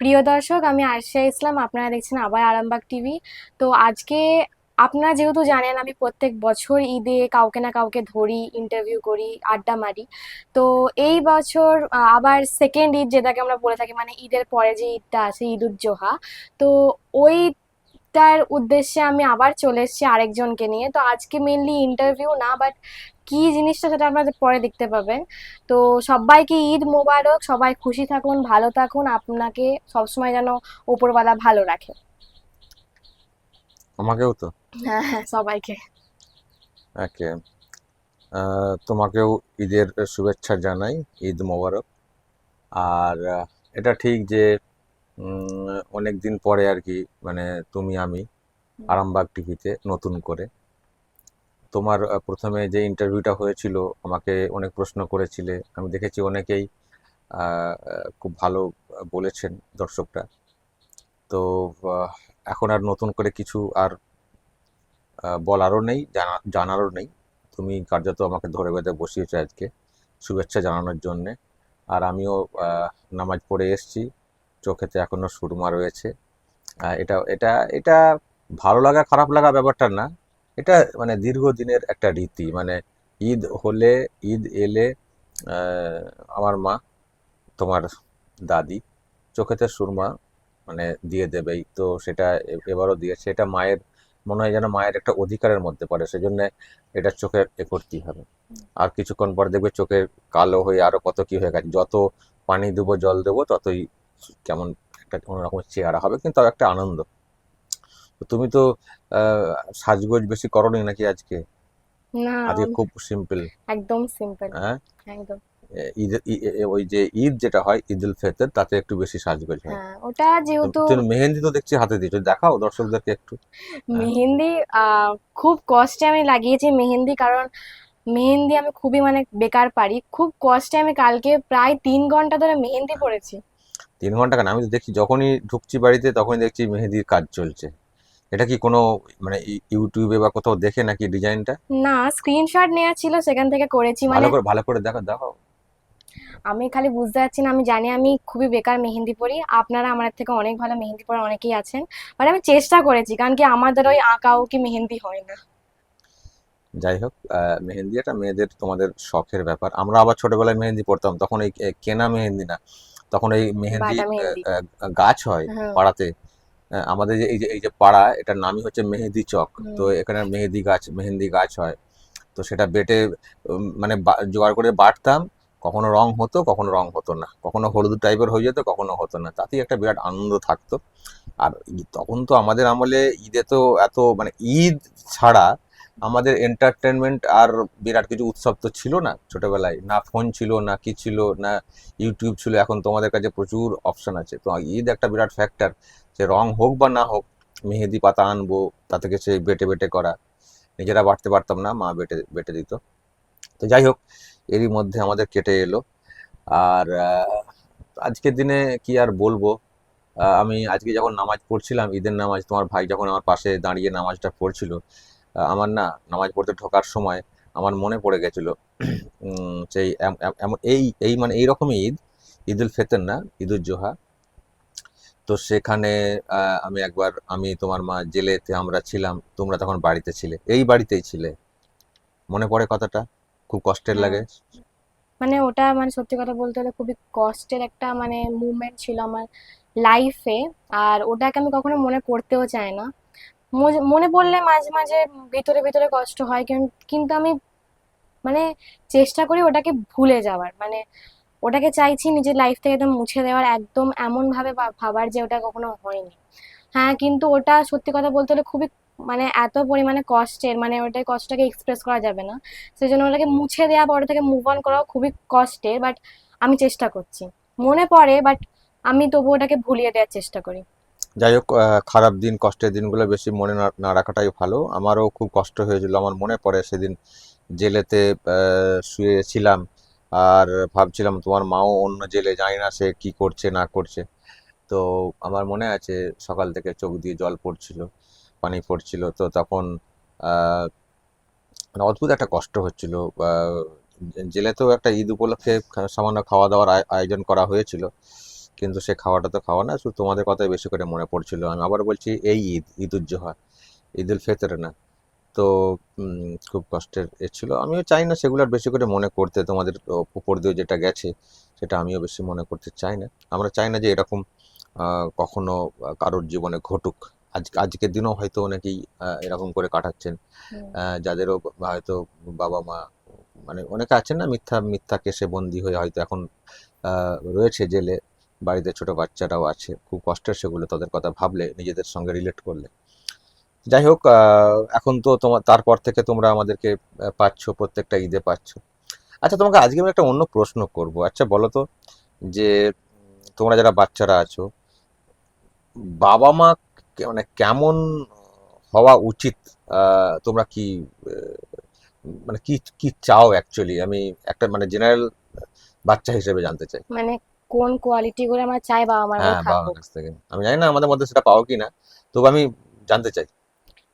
প্রিয় দর্শক, আমি আরশিয়া ইসলাম। আপনারা দেখছেন আবার আরামবাগ টিভি। তো আজকে আপনারা যেহেতু জানেন, আমি প্রত্যেক বছর ঈদে কাউকে না কাউকে ধরি ইন্টারভিউ করি, আড্ডা মারি। তো এই বছর আবার সেকেন্ড ঈদ যেটাকে আমরা বলে থাকি মানে ঈদের পরে যে ঈদটা আছে, ঈদ উদ জোহা। তো ওইটার উদ্দেশ্যে আমি আবার চলে এসেছি আরেকজনকে নিয়ে। তো আজকে মেনলি ইন্টারভিউ না বাট কি জিনিসটা সেটা আপনারা পরে দেখতে পাবেন। তো সবাইকে ঈদ মোবারক সবাই খুশি থাকুন ভালো থাকুন আপনাকে সবসময় যেন উপরওয়ালা ভালো রাখে। আমাকেও তো। হ্যাঁ হ্যাঁ সবাইকে। ওকে। তোমাকেও ঈদের শুভেচ্ছা জানাই ঈদ মোবারক। আর এটা ঠিক যে অনেক দিন পরে আর কি মানে তুমি আমি আরামবাগ টিভিতে নতুন করে তোমার প্রথমে যে ইন্টারভিউটা হয়েছিল, আমাকে অনেক প্রশ্ন করেছিলে। আমি দেখেছি অনেকেই খুব ভালো বলেছেন দর্শকরা। তো এখন আর নতুন করে কিছু আর বলারও নেই, জানা, জানারও নেই। তুমি কার্যত আমাকে ধরে বেঁধে বসিয়েছো আজকে শুভেচ্ছা জানানোর জন্যে। আর আমিও নামাজ পড়ে এসেছি, চোখেতে এখনও সুরমা রয়েছে। এটা এটা এটা ভালো লাগা, খারাপ লাগা ব্যাপারটা না। এটা মানে দীর্ঘদিনের একটা রীতি। মানে ঈদ হলে, ঈদ এলে আমার মা, তোমার দাদি, চোখেতে সুরমা মানে দিয়ে দেবেই। তো সেটা এবারও দিয়েছে এটা মায়ের, মনে হয় যেন মায়ের একটা অধিকারের মধ্যে পড়ে, সেজন্য এটা চোখে এ করতেই হবে? আর কিছুক্ষণ পর দেখবে চোখের কালো হয়ে আরও কত কি হয়ে গেছে। যত পানি দেবো, জল দেবো, ততই কেমন একটা অন্যরকম চেহারা হবে, কিন্তু একটা আনন্দ। তুমি তো আহ, সাজগোজ বেশি করোনি নাকি আজকে? না আজকে খুব সিম্পল একদম সিম্পল হ্যাঁ? একদম। ঈদ ওই যে ঈদ যেটা হয় ঈদ উল ফিতর তাতে একটু বেশি সাজগোজ হয়। হ্যাঁ ওটা যেহেতু তুমি মেহেন্দি তো দেখছি হাতে দিয়েছ দেখাও দর্শকদেরকে একটু। মেহেন্দি আহ, খুব কষ্টে আমি লাগিয়েছি মেহেন্দি কারণ মেহেন্দি আমি খুবই মানে বেকার পারি। খুব কষ্টে আমি কালকে প্রায় তিন ঘণ্টা ধরে মেহেন্দি পড়েছি তিন ঘণ্টা কেন? আমি তো দেখছি যখনই ঢুকছি বাড়িতে তখনই দেখছি মেহেদির কাজ চলছে। এটা কি কোনো মানে ইউটিউবে বা কোথাও দেখে নাকি ডিজাইনটা? না স্ক্রিনশট নেওয়া ছিল সেখান থেকে করেছি মানে ভালো করে ভালো করে দেখো দেখো আমি খালি বুঝতে পারছি না আমি জানি আমি খুবই বেকার মেহেন্দি পরি আপনারা আমার থেকে অনেক ভালো মেহেন্দি পরা অনেকেই আছেন মানে আমি চেষ্টা করেছি কারণ কি আমাদের ওই আঁকাও কি মেহেন্দি হয় না। যাই হোক মেহেন্দি এটা মেয়েদের তোমাদের শখের ব্যাপার। আমরা আবার ছোটবেলায় মেহেন্দি পড়তাম তখন এই কেনা মেহেন্দি না তখন এই মেহেন্দি গাছ হয় হ্যাঁ। পাড়াতে আমাদের যে এই যে এই যে পাড়া এটার নামই হচ্ছে মেহেদি চক। তো এখানে মেহেদি গাছ মেহেন্দি গাছ হয়। তো সেটা বেটে মানে জোগাড় করে বাটতাম। কখনো রং হতো কখনো রং হতো না। কখনো হলুদ টাইপের হয়ে যেত কখনো হতো না। তাতেই একটা বিরাট আনন্দ থাকতো। আর তখন তো আমাদের আমলে ঈদে তো এত মানে ঈদ ছাড়া আমাদের এন্টারটেনমেন্ট আর বিরাট কিছু উৎসব তো ছিল না ছোটবেলায়। না ফোন ছিল, না কি ছিল, না ইউটিউব ছিল, এখন তোমাদের কাছে প্রচুর অপশন আছে। তো ঈদ একটা বিরাট ফ্যাক্টর যে রং হোক বা না হোক, মেহেদি পাতা আনব তা থেকে সেই বেটে বেটে করা। নিজেরা বাটতে পারতাম না, মা বেটে বেটে দিত। তো যাই হোক, এরই মধ্যে আমাদের কেটে এলো। আর আজকের দিনে কি আর বলব? আমি আজকে যখন নামাজ পড়ছিলাম, ঈদের নামাজ, তোমার ভাই যখন আমার পাশে দাঁড়িয়ে নামাজটা পড়ছিল আমার না নামাজ পড়তে ঢোকার সময় আমার মনে পড়ে গেছিল সেই এই এই মানে এইরকমই ঈদ ঈদ উল ফিতর না ঈদ উল জোহা। তো সেখানে আমি একবার, আমি তোমার মা জেলেতে আমরা ছিলাম, তোমরা তখন বাড়িতে ছিলে, এই বাড়িতেই ছিলে। মনে পড়ে কথাটা? খুব কষ্টের লাগে? মানে ওটা মানে সত্যি কথা বলতে হলে খুবই কষ্টের একটা মানে মুভমেন্ট ছিল আমার লাইফে আর ওটাকে আমি কখনো মনে করতেও চাই না। মনে পড়লে মাঝে মাঝে ভিতরে ভিতরে কষ্ট হয়, কিন- কিন্তু আমি মানে চেষ্টা করি ওটাকে ভুলে যাওয়ার। মানে ওটাকে চাইছি নিজের লাইফ থেকে একদম মুছে দেওয়ার, একদম এমন ভাবে ভাবার যে ওটা কখনো হয়নি। হ্যাঁ কিন্তু ওটা সত্যি কথা বলতে হলে খুবই মানে এত পরিমাণে কষ্টের মানে ওটাই কষ্টটাকে এক্সপ্রেস করা যাবে না। সেই জন্য ওটাকে মুছে দেওয়া পরে থেকে মুভ অন করাও খুবই কষ্টের বাট আমি চেষ্টা করছি। মনে পড়ে বাট আমি তবু ওটাকে ভুলিয়ে দেওয়ার চেষ্টা করি। যাই হোক খারাপ দিন, কষ্টের দিনগুলো বেশি মনে না রাখাটাই ভালো। আমারও খুব কষ্ট হয়েছিল, আমার মনে পড়ে সেদিন জেলেতে শুয়েছিলাম আর ভাবছিলাম তোমার মাও অন্য জেলে জানি না, সে কী করছে, না করছে। তো আমার মনে আছে সকাল থেকে চোখ দিয়ে জল পড়ছিল, পানি পড়ছিল। তো তখন মানে অদ্ভুত একটা কষ্ট হচ্ছিল। জেলেতেও একটা ঈদ উপলক্ষে সামান্য খাওয়া দাওয়ার আয়- আয়োজন করা হয়েছিল। কিন্তু সে খাওয়াটা তো খাওয়া না শুধু তোমাদের কথাই বেশি করে মনে পড়ছিল। আমি আবার বলছি এই ঈদ ঈদ উজ্জোহা ঈদ উল ফিতর না। তো খুব কষ্টের এ ছিল। আমিও চাই না সেগুলো আর বেশি করে মনে করতে তোমাদের উপর দিয়ে যেটা গেছে সেটা আমিও বেশি মনে করতে চাই না। আমরা চাই না যে এরকম কখনো কারোর জীবনে ঘটুক। আজ আজকের দিনও হয়তো অনেকেই এরকম করে কাটাচ্ছেন। যাদেরও হয়তো বাবা মা মানে অনেকে আছেন না মিথ্যা মিথ্যা কেসে বন্দী হয়ে হয়তো এখন রয়েছে জেলে। বাড়িতে ছোট বাচ্চারাও আছে, খুব কষ্টের সেগুলো তাদের কথা ভাবলে নিজেদের সঙ্গে রিলেট করলে। যাই হোক এখন তো তোমার তারপর থেকে তোমরা আমাদেরকে পাচ্ছ, প্রত্যেকটা ঈদে পাচ্ছ। আচ্ছা তোমাকে আজকে আমি একটা অন্য প্রশ্ন করব। আচ্ছা বলো তো, যে তোমরা যারা বাচ্চারা আছো, বাবা মা মানে কেমন হওয়া উচিত? তোমরা কি মানে কি কি চাও অ্যাকচুয়ালি আমি একটা মানে জেনারেল বাচ্চা হিসেবে জানতে চাই। মানে কোন কোয়ালিটি করে আমরা চাই বাবা মার হ্যাঁ কাছ থেকে। আমি জানি না আমাদের মধ্যে সেটা পাও কি না তবু আমি জানতে চাই।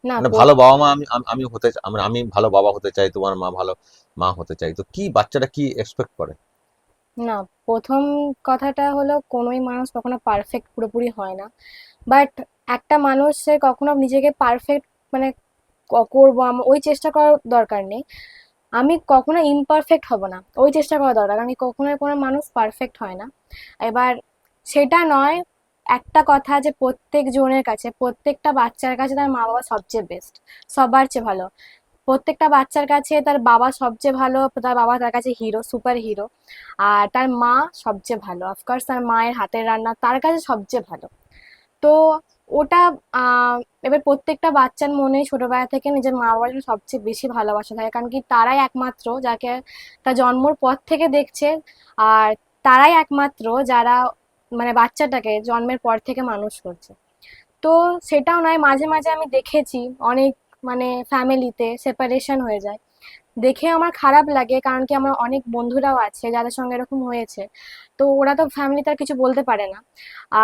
না মানে ভালো বাবা মা আমি আমি- হতে চা- মানে আমি ভালো বাবা হতে চাই তোমার মা ভালো মা হতে চাই। তো কি বাচ্চাটা কি এক্সপেক্ট করে? না প্রথম কথাটা হলো কোনোই মানুষ কখনো পারফেক্ট পুরোপুরি হয় না। বাট একটা মানুষের কখনো নিজেকে পারফেক্ট মানে করব ওই চেষ্টা করার দরকার নেই। আমি কখনো ইমপারফেক্ট হব না। ওই চেষ্টা করা দরকার, কারণ কখনোই কোনো মানুষ পারফেক্ট হয় না। এবার সেটা নয়, একটা কথা যে প্রত্যেক জনের কাছে, প্রত্যেকটা বাচ্চার কাছে তার মা বাবা সবচেয়ে বেস্ট সবার চেয়ে ভালো। প্রত্যেকটা বাচ্চার কাছে তার বাবা সবচেয়ে ভালো, তার বাবা তার কাছে হিরো সুপার হিরো আর তার মা সবচেয়ে ভালো। অফকোর্স তার মায়ের হাতের রান্না তার কাছে সবচেয়ে ভালো। তো ওটা এবার প্রত্যেকটা বাচ্চার মনে ছোটবেলা থেকে নিজের মা বাবার জন্য সবচেয়ে বেশি ভালোবাসা থাকে। কারণ কি তারাই একমাত্র যাকে তার জন্মর পর থেকে দেখছে আর তারাই একমাত্র যারা মানে বাচ্চাটাকে জন্মের পর থেকে মানুষ করছে। তো সেটাও নয়, মাঝে মাঝে আমি দেখেছি অনেক মানে ফ্যামিলিতে সেপারেশন হয়ে যায়। দেখে আমার খারাপ লাগে কারণ কি আমার অনেক বন্ধুরাও আছে যাদের সঙ্গে এরকম হয়েছে। তো ওরা তো ফ্যামিলিতে আর কিছু বলতে পারে না।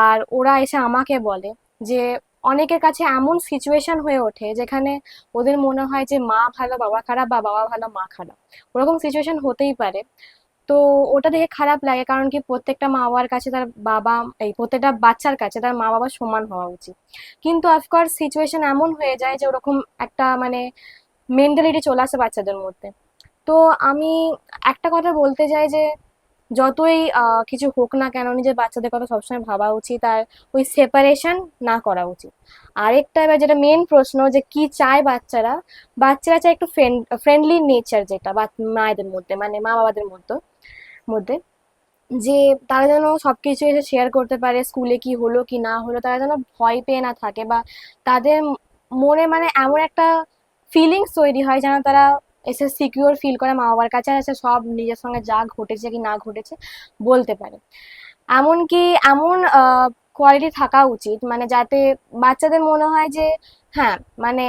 আর ওরা এসে আমাকে বলে যে অনেকের কাছে এমন সিচুয়েশন হয়ে ওঠে যেখানে ওদের মনে হয় যে মা ভালো, বাবা খারাপ বা বাবা ভালো, মা খারাপ। ওরকম সিচুয়েশন হতেই পারে। তো ওটা দেখে খারাপ লাগে কারণ কি প্রত্যেকটা মা বাবার কাছে তার বাবা, এই প্রত্যেকটা বাচ্চার কাছে তার মা বাবা সমান হওয়া উচিত। কিন্তু অফকোর্স সিচুয়েশন এমন হয়ে যায় যে ওরকম একটা মানে মেন্টালিটি চলে আসে বাচ্চাদের মধ্যে। তো আমি একটা কথা বলতে চাই যে যতই কিছু হোক না কেন নিজের বাচ্চাদের কথা সবসময় ভাবা উচিত আর ওই সেপারেশন না করা উচিত। আরেকটা এবার যেটা মেন প্রশ্ন যে কি চায় বাচ্চারা? বাচ্চারা চায় একটু ফ্রেন্ড ফ্রেন্ডলি নেচার যেটা মায়েদের মধ্যে মানে মা বাবাদের মধ্যে মধ্যে, যে তারা যেন সবকিছু এসে শেয়ার করতে পারে স্কুলে কি হলো, কি না হলো, তারা যেন ভয় পেয়ে না থাকে বা তাদের মনে মানে এমন একটা ফিলিংস তৈরি হয় যেন তারা এসে সিকিউর ফিল করে মা বাবার কাছে এসে সব নিজের সঙ্গে যা ঘটেছে কি না ঘটেছে বলতে পারে। এমনকি এমন কোয়ালিটি থাকা উচিত মানে যাতে বাচ্চাদের মনে হয় যে হ্যাঁ মানে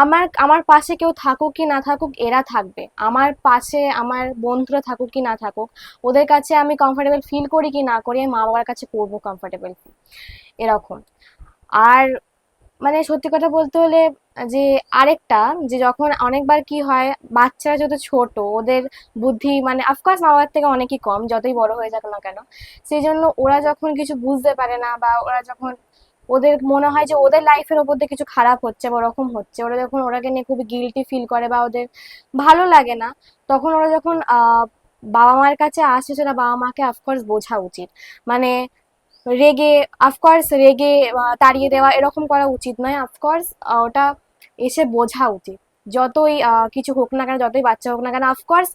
আমার আমার পাশে কেউ থাকুক কি না থাকুক, এরা থাকবে। আমার পাশে, আমার বন্ধুরা থাকুক কি না থাকুক, ওদের কাছে আমি কমফোর্টেবল ফিল করি কি না করি, আমি মা বাবার কাছে করব কমফোর্টেবল ফিল এরকম। আর মানে সত্যি কথা বলতে হলে যে আরেকটা, যে যখন অনেকবার কি হয়, বাচ্চারা যত ছোট, ওদের বুদ্ধি মানে অফকোর্স মা বাবার থেকে অনেকই কম, যতই বড় হয়ে যাক না কেন। সেই জন্য ওরা যখন কিছু বুঝতে পারে না বা ওরা যখন ওদের মনে হয় যে ওদের লাইফের ওপর দিয়ে কিছু খারাপ হচ্ছে বা ওরকম হচ্ছে, ওরা যখন ওরাকে নিয়ে খুবই গিলটি ফিল করে বা ওদের ভালো লাগে না, তখন ওরা যখন বাবা মায়ের কাছে আসে সেটা বাবা মাকে অফকোর্স বোঝা উচিত। মানে রেগে অফকোর্স রেগে তাড়িয়ে দেওয়া এরকম করা উচিত নয় অফকোর্স ওটা এসে বোঝা উচিত। যতই কিছু হোক না কেন, যতই বাচ্চা হোক না কেন অফকোর্স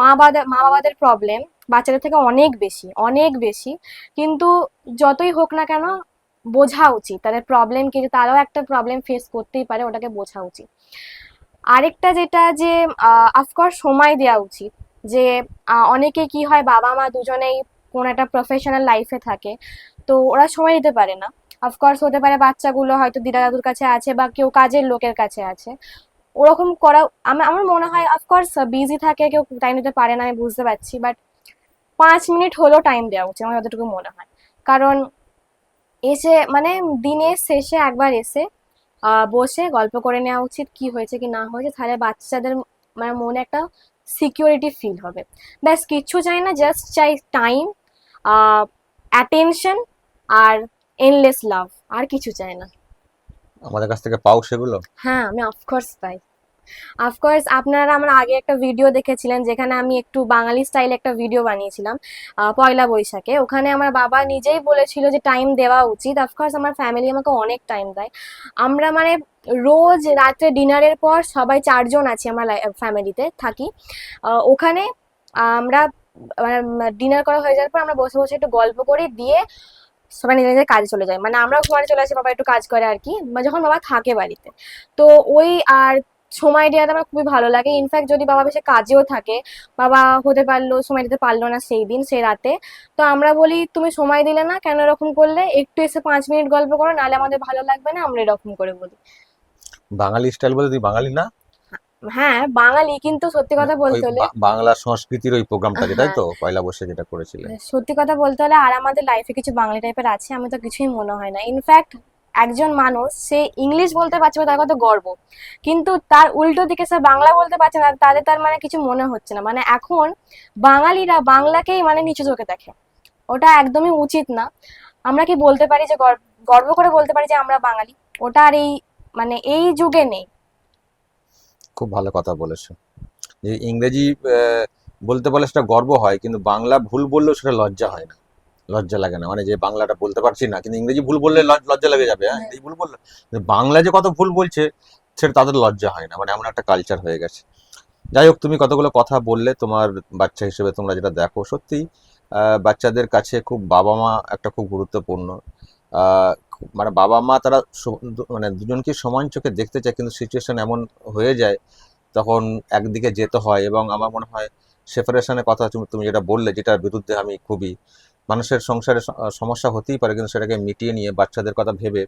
মা বাবা মা বাবাদের প্রবলেম বাচ্চাদের থেকে অনেক বেশি অনেক বেশি। কিন্তু যতই হোক না কেন, বোঝা উচিত। তাদের প্রবলেম কি, তারাও একটা প্রবলেম ফেস করতেই পারে, ওটাকে বোঝা উচিত। আরেকটা যেটা যে অফকোর্স সময় দেওয়া উচিত। যে অনেকে কি হয় বাবা মা দুজনেই কোনো একটা প্রফেশনাল লাইফে থাকে। তো ওরা সময় দিতে পারে না। অফকোর্স হতে পারে বাচ্চাগুলো হয়তো দিদা দাদুর কাছে আছে বা কেউ কাজের লোকের কাছে আছে। ওরকম করা আমার আমার মনে হয় অফকোর্স বিজি থাকে, কেউ টাইম দিতে পারে না, আমি বুঝতে পারছি বাট পাঁচ মিনিট হলেও টাইম দেওয়া উচিত, আমার যতটুকু মনে হয়। কারণ এসে মানে দিনের শেষে একবার এসে বসে গল্প করে নেওয়া উচিত, কি হয়েছে, কি না হয়েছে, তাহলে বাচ্চাদের মানে মনে একটা সিকিউরিটি ফিল হবে। ব্যাস, কিচ্ছু চাই না জাস্ট চাই টাইম অ্যাটেনশন আর এনলেস লাভ আর কিছু চাই না। আমাদের কাছ থেকে পাও সেগুলো? হ্যাঁ আমি অফকোর্স পাই। অফকোর্স আপনারা আমার আগে একটা ভিডিও দেখেছিলেন যেখানে আমি একটু বাঙালি স্টাইলে একটা ভিডিও বানিয়েছিলাম পয়লা বৈশাখে। ওখানে আমার বাবা নিজেই বলেছিল যে টাইম দেওয়া উচিত। অফকোর্স আমার ফ্যামিলি আমাকে অনেক টাইম দেয়। আমরা মানে রোজ রাত্রে ডিনারের পর সবাই চারজন আছি আমার ফ্যামিলিতে থাকি। ওখানে আমরা ডিনার করা হয়ে যাওয়ার পর আমরা বসে বসে একটু গল্প করি দিয়ে সবাই নিজের নিজের কাজে চলে যায়। মানে আমরাও ঘুমাতে চলে আসি, বাবা একটু কাজ করে আর কি। যখন বাবা থাকে বাড়িতে। তো ওই আর সময় দেওয়াটা আমার খুবই ভালো লাগে। ইনফ্যাক্ট যদি বাবা বেশি কাজেও থাকে, বাবা হতে পারল, সময় দিতে পারল না সেই দিন, সেই রাতে। তো আমরা বলি, তুমি সময় দিলে না কেন এরকম করলে? একটু এসে পাঁচ মিনিট গল্প করো, নাহলে আমাদের ভালো লাগবে না। আমরা এরকম করে বলি। বাঙালি স্টাইল বলতে তুই বাঙালি না? হ্যাঁ বাঙালি কিন্তু সত্যি কথা বলতে হলে বাংলা সংস্কৃতির ওই প্রোগ্রামটা তাই হ্যাঁ। তো পয়লা বৈশাখ যেটা করেছিলে সত্যি কথা বলতে হলে আর আমাদের লাইফে কিছু বাঙালি টাইপের আছে আমি তো কিছুই মনে হয় না। ইনফ্যাক্ট একজন মানুষ সে ইংলিশ বলতে পারছে তার কত গর্ব। কিন্তু তার উল্টো দিকে সে বাংলা বলতে পারছে না তাদের তার মানে কিছু মনে হচ্ছে না। মানে এখন বাঙালিরা বাংলাকেই মানে নিচু চোখে দেখে। ওটা একদমই উচিত না। আমরা কি বলতে পারি যে গর্ব করে বলতে পারি যে আমরা বাঙালি? ওটা আর এই মানে এই যুগে নেই। খুব ভালো কথা বলেছ। যে ইংরেজি বলতে পারলে সেটা গর্ব হয়, কিন্তু বাংলা ভুল বললেও সেটা লজ্জা হয় না। লজ্জা লাগে না। মানে যে বাংলাটা বলতে পারছি না, কিন্তু ইংরেজি ভুল বললে লজ- লজ্জা লেগে যাবে হ্যাঁ? ভুল বললে বাংলা যে কত ভুল বলছে, সেটা তাদের লজ্জা হয় না। মানে এমন একটা কালচার হয়ে গেছে। যাই হোক, তুমি কতগুলো কথা বললে, তোমার বাচ্চা হিসেবে তোমরা যেটা দেখো সত্যি বাচ্চাদের কাছে খুব বাবা মা একটা খুব গুরুত্বপূর্ণ। মানে বাবা মা তারা মানে দুজনকে সমান চোখে দেখতে চায়, কিন্তু সিচুয়েশন এমন হয়ে যায়, তখন একদিকে যেতে হয় এবং আমার মনে হয় সেপারেশনের কথা তুমি যেটা বললে, যেটার বিরুদ্ধে আমি খুবই মানুষের সংসারে সমস্যা হতেই পারে, কিন্তু সেটাকে মিটিয়ে নিয়ে বাচ্চাদের কথা ভেবে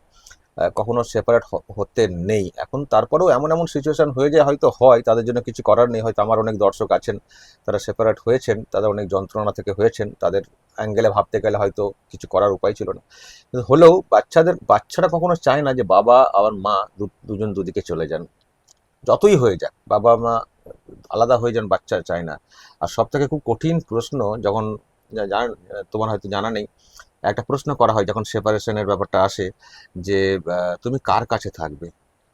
কখনো সেপারেট হতে নেই। এখন তারপরেও এমন এমন সিচুয়েশান হয়ে যায়, হয়তো হয়, তাদের জন্য কিছু করার নেই। হয়তো আমার অনেক দর্শক আছেন, তারা সেপারেট হয়েছেন তারা অনেক যন্ত্রণা থেকে হয়েছেন, তাদের অ্যাঙ্গেলে ভাবতে গেলে হয়তো কিছু করার উপায় ছিল না। কিন্তু হলেও বাচ্চাদের, বাচ্চারা কখনো চায় না যে বাবা আর মা দুজন দুদিকে চলে যান। যতই হয়ে যাক বাবা মা আলাদা হয়ে যান, বাচ্চা চায় না। আর সব থেকে খুব কঠিন প্রশ্ন, যখন তোমার হয়তো জানা নেই। একটা প্রশ্ন করা হয় যখন সেপারেশনের ব্যাপারটা আসে যে তুমি কার কাছে থাকবে?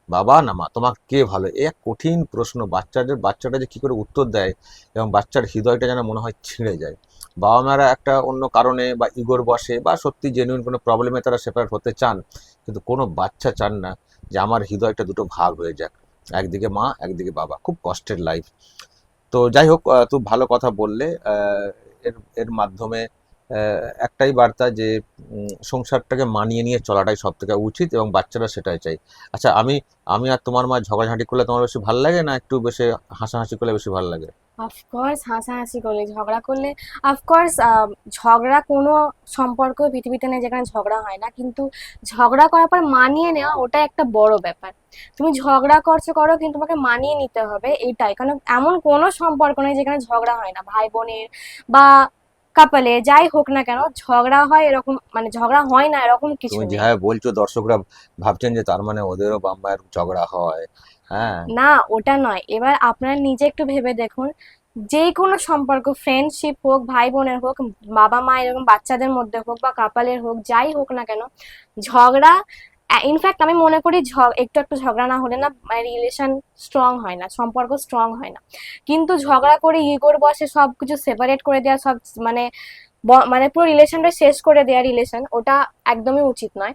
বাবা না মা? তোমার কে ভালো? এই এক কঠিন প্রশ্ন। বাচ্চাদের, বাচ্চাটা যে কী করে উত্তর দেয় এবং বাচ্চার হৃদয়টা যেন মনে হয় ছিঁড়ে যায়। বাবা মারা একটা অন্য কারণে বা ইগোর বসে বা সত্যি জেনুইন কোনো প্রবলেমে তারা সেপারেট হতে চান, কিন্তু কোনো বাচ্চা চান না যে আমার হৃদয়টা দুটো ভাগ হয়ে যাক। একদিকে মা, একদিকে বাবা। খুব কষ্টের লাইফ তো যাই হোক তুমি ভালো কথা বললে। এর এর মাধ্যমে একটাই বার্তা যে সংসারটাকে মানিয়ে নিয়ে চলাটাই সব থেকে উচিত এবং বাচ্চারা সেটাই চাই আচ্ছা আমি আমি আর তোমার মা ঝগড়াঝাঁটি করলে তোমার বেশি ভালো লাগে না একটু বেশি হাসাহাসি করলে বেশি ভালো লাগে? অফকোর্স হাসাহাসি করলে ঝগড়া করলে অফকোর্স ঝগড়া কোনো সম্পর্ক পৃথিবীতে নেই যেখানে ঝগড়া হয় না। কিন্তু ঝগড়া করার পর মানিয়ে নেওয়া ওটা একটা বড় ব্যাপার। তুমি ঝগড়া করছ করো কিন্তু তোমাকে মানিয়ে নিতে হবে এইটাই। কারণ এমন কোনো সম্পর্ক নেই যেখানে ঝগড়া হয় না। ভাই বোনের বা কাপালে যাই হোক না কেন ঝগড়া হয় এরকম মানে ঝগড়া হয় না এরকম কিছু তুমি যেভাবে বলছো দর্শকরা ভাবছেন যে তার মানে ওদেরও বাম্মায়ের ঝগড়া হ্যাঁ। না, ওটা নয়। এবার আপনারা নিজে একটু ভেবে দেখুন যে কোনো সম্পর্ক ফ্রেন্ডশিপ হোক ভাই বোনের হোক বাবা মা এরকম বাচ্চাদের মধ্যে হোক বা কাপালের হোক, যাই হোক না কেন, ঝগড়া ইনফ্যাক্ট আমি মনে করি একটু একটু ঝগড়া না হলে না রিলেশন স্ট্রং হয় না, সম্পর্ক স্ট্রং হয় না। কিন্তু ঝগড়া করে ইগোর বসে সব কিছু সেপারেট করে দেওয়া সব মানে মানে পুরো রিলেশনটা শেষ করে দেওয়া রিলেশন ওটা একদমই উচিত নয়।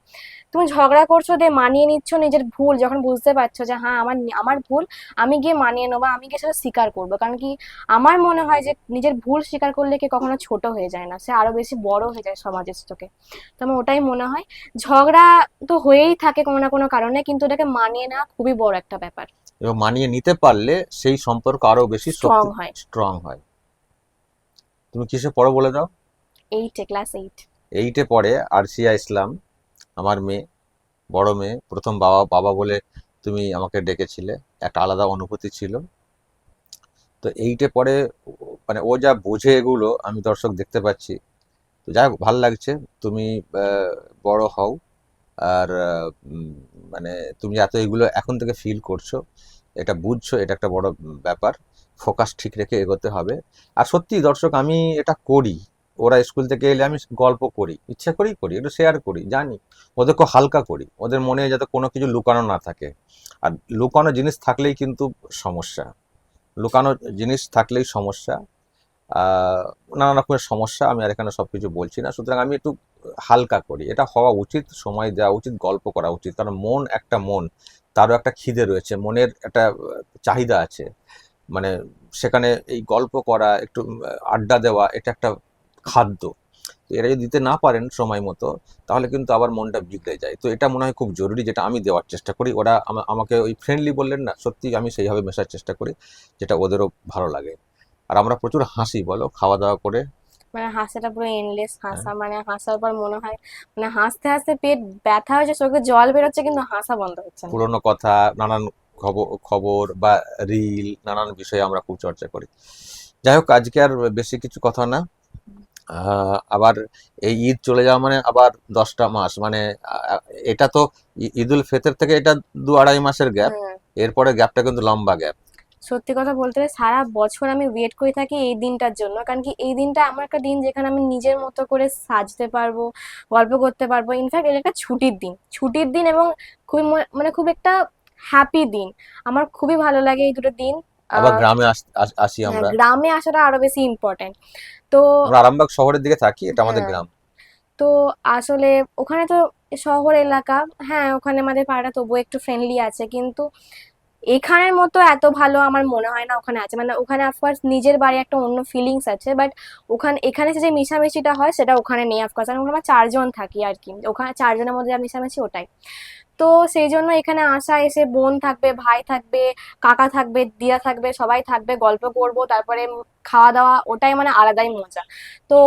তুমি ঝগড়া করছ দিয়ে মানিয়ে নিচ্ছ নিজের ভুল যখন বুঝতে পারছ যে হ্যাঁ আমার আমার ভুল আমি গিয়ে মানিয়ে নেব আমি গিয়ে সেটা স্বীকার করব। কারণ কি আমার মনে হয় যে নিজের ভুল স্বীকার করলে কি কখনো ছোট হয়ে যায় না সে আরও বেশি বড় হয়ে যায় সমাজের চোখে। তো আমার ওটাই মনে হয়। ঝগড়া তো হয়েই থাকে কোনো না কোনো কারণে কিন্তু ওটাকে মানিয়ে নেওয়া খুবই বড় একটা ব্যাপার। এবং মানিয়ে নিতে পারলে সেই সম্পর্ক আরও বেশি স্ট্রং হয়। স্ট্রং হয়। তুমি কিসে পড়ো বলে দাও? এইটে ক্লাস এইট এইটে পড়ে আরসিয়া ইসলাম আমার মেয়ে, বড় মেয়ে, প্রথম বাবা বাবা বলে তুমি আমাকে ডেকেছিলে। একটা আলাদা অনুভূতি ছিল। তো এইটে পরে মানে ও যা বোঝে এগুলো আমি দর্শক দেখতে পাচ্ছি। তো যাই হোক, ভালো লাগছে। তুমি বড় হও। আর মানে তুমি এত এগুলো এখন থেকে ফিল করছ। এটা বুঝছ, এটা একটা বড় ব্যাপার। ফোকাস ঠিক রেখে এগোতে হবে। আর সত্যি দর্শক, আমি এটা করি। ওরা স্কুল থেকে এলে আমি গল্প করি, ইচ্ছা করেই করি, একটু শেয়ার করি, জানি। ওদেরকে হালকা করি, ওদের মনে যাতে কোনো কিছু লুকানো না থাকে। আর লুকানো জিনিস থাকলেই কিন্তু সমস্যা। লুকানো জিনিস থাকলেই সমস্যা। নানা রকমের সমস্যা, আমি আর এখানে সব কিছু বলছি না। সুতরাং আমি একটু হালকা করি। এটা হওয়া উচিত, সময় দেওয়া উচিত, গল্প করা উচিত। কারণ মন একটা মন, তারও একটা খিদে রয়েছে, মনের একটা চাহিদা আছে। মানে সেখানে এই গল্প করা, একটু আড্ডা দেওয়া, এটা একটা খাদ্য। তো এরা যদি দিতে না পারেন সময় মতো তাহলে কিন্তু আবার মনটা বিগড়ে যায়। তো এটা মনে হয় খুব জরুরি যেটা আমি দেওয়ার চেষ্টা করি। ওরা আমা- আমাকে ওই ফ্রেন্ডলি বললেন না সত্যি আমি সেইভাবে মেশার চেষ্টা করি যেটা ওদেরও ভালো লাগে। আর আমরা প্রচুর হাসি বলো? খাওয়া দাওয়া করে? মানে হাসাটা পুরো এন্ডলেস হাসা মানে হাসার পর মনে হয় মানে হাসতে হাসতে পেট ব্যথা হয়েছে চোখে জল বেরোচ্ছে কিন্তু হাসা বন্ধ হচ্ছে না। পুরোনো কথা নানান খবর বা রিল নানান বিষয়ে আমরা খুব চর্চা করি। যাই হোক আজকে আর বেশি কিছু কথা না। আবার এই ঈদ চলে যাওয়া মানে আবার দশটা মাস মানে এটা তো ঈদুল ফেতের থেকে এটা দু আড়াই মাসের গ্যাপ এরপরে গ্যাপটা কিন্তু লম্বা গ্যাপ। সত্যি কথা বলতে গেলে সারা বছর আমি ওয়েট করে থাকি এই দিনটার জন্য কারণ কি এই দিনটা আমার একটা দিন যেখানে আমি নিজের মতো করে সাজতে পারব গল্প করতে পারব ইনফ্যাক্ট এটা একটা ছুটির দিন। ছুটির দিন এবং খুবই মানে খুব একটা হ্যাপি দিন। আমার খুবই ভালো লাগে এই দুটো দিন। আবার গ্রামে আসি হ্যাঁ, আমরা। গ্রামে আসাটা আরও বেশি ইম্পর্টেন্ট তো আরামবাগ শহরের দিকে থাকি এটা আমাদের হ্যাঁ। গ্রাম। তো আসলে ওখানে তো শহর এলাকা হ্যাঁ ওখানে আমাদের পাড়াটা তবুও একটু ফ্রেন্ডলি আছে কিন্তু এখানের মতো এত ভালো আমার মনে হয় না ওখানে আছে। মানে ওখানে অফকোর্স নিজের বাড়ি একটা অন্য ফিলিংস আছে বাট ওখানে এখানে যে মিশামিশিটা হয় সেটা ওখানে নেই অফকোর্স কারণ আমরা চারজন থাকি আর কি ওখানে চারজনের মধ্যে যা মিশামিশি ওটাই। তো সেই জন্য এখানে আসা, এসে বোন থাকবে, ভাই থাকবে, কাকা থাকবে, দিদা থাকবে, সবাই থাকবে, গল্প করব, তারপরে খাওয়া দাওয়া, ওটাই মানে আলাদাই মজা। তো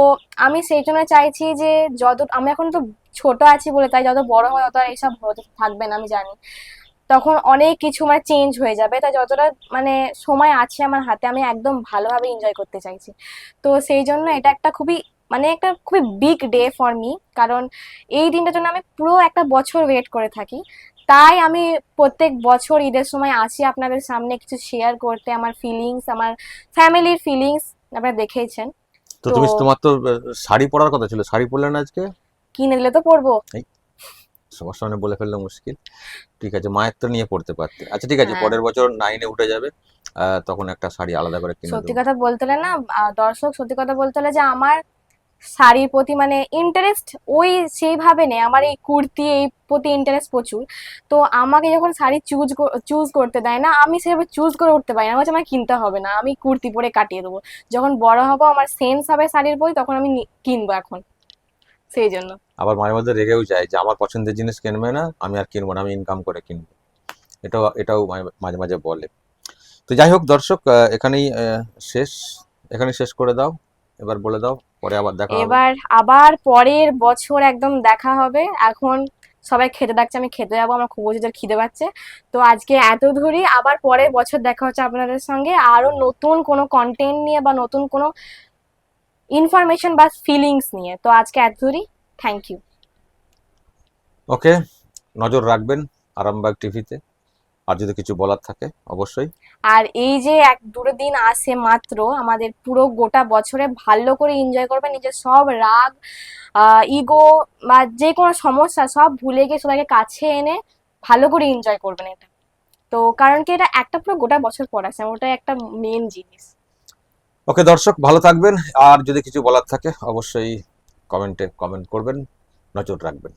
আমি সেই জন্য চাইছি যে যত, আমি এখন তো ছোট আছি বলে, তাই যত বড় হয় তত এইসব থাকবে না, আমি জানি। তখন অনেক কিছু মানে চেঞ্জ হয়ে যাবে তাই যতটা মানে সময় আছে আমার হাতে, আমি একদম ভালোভাবে এনজয় করতে চাইছি। তো সেই জন্য এটা একটা খুবই মানে একটা খুবই বিগ ডে ফর মি কারণ এই দিনটার জন্য আমি পুরো একটা বছর ওয়েট করে থাকি। তাই আমি প্রত্যেক বছর ঈদের সময় আসি আপনাদের সামনে কিছু শেয়ার করতে আমার ফিলিংস আমার ফ্যামিলির ফিলিংস আপনারা দেখেইছেন তো তুমি তোমার তো শাড়ি পরার কথা ছিল শাড়ি পরলে না আজকে? কিনে দিলে তো পরবো। সবার সামনে বলে ফেললে মুশকিল। ঠিক আছে মায়ের তো নিয়ে পড়তে পারতে। আচ্ছা ঠিক আছে হ্যাঁ। পরের বছর নাইনে উঠে যাবে তখন একটা শাড়ি আলাদা করে কিনে সত্যি কথা বলতে হলে না দর্শক সত্যি কথা বলতে হলে যে আমার শাড়ির প্রতি মানে ইন্টারেস্ট ওই সেইভাবে নেই। আমার এই কুর্তি, এই প্রতি ইন্টারেস্ট প্রচুর। তো আমাকে যখন শাড়ি চুজ চুজ করতে দেয় না, আমি সেভাবে চুজ করে উঠতে পারি না। হচ্ছে আমার কিনতে হবে না, আমি কুর্তি পরে কাটিয়ে দেবো। যখন বড় হব, আমার সেন্স হবে শাড়ির প্রতি, তখন আমি কিনবো এখন। সেই জন্য। আবার মাঝে মধ্যে রেগেও যায় যে, আমার পছন্দের জিনিস কিনবে না, আমি আর কিনবো না, আমি ইনকাম করে কিনবো। এটাও এটাও মাঝে মাঝে বলে। তো যাই হোক, দর্শক এখানেই শেষ এখানে শেষ করে দাও। এবার বলে দাও পরে আবার দেখা হবে। এবার আবার পরের বছর একদম দেখা হবে। এখন সবাই খেতে ডাকছে আমি খেতে যাব আমার খুব জোর খিদে পাচ্ছে। তো আজকে এত ধরি আবার পরের বছর দেখা হচ্ছে আপনাদের সঙ্গে। আরও নতুন কোনো কন্টেন্ট নিয়ে বা নতুন কোনো ইনফরমেশন বা ফিলিংস নিয়ে। তো আজকে এত ধরি থ্যাংক ইউ ওকে নজর রাখবেন আরামবাগ টিভিতে আর যদি কিছু বলার থাকে অবশ্যই। আর এই যে এক দুটো দিন আসে মাত্র আমাদের পুরো গোটা বছরে ভালো করে এনজয় করবেন নিজের সব রাগ ইগো বা যে কোনো সমস্যা সব ভুলে গিয়ে সবাইকে কাছে এনে ভালো করে এনজয় করবেন এটা। তো কারণ কি এটা একটা পুরো গোটা বছর পর আছে ওটা একটা মেন জিনিস। ওকে দর্শক ভালো থাকবেন। আর যদি কিছু বলার থাকে অবশ্যই কমেন্টে কমেন্ট করবেন নজর রাখবেন।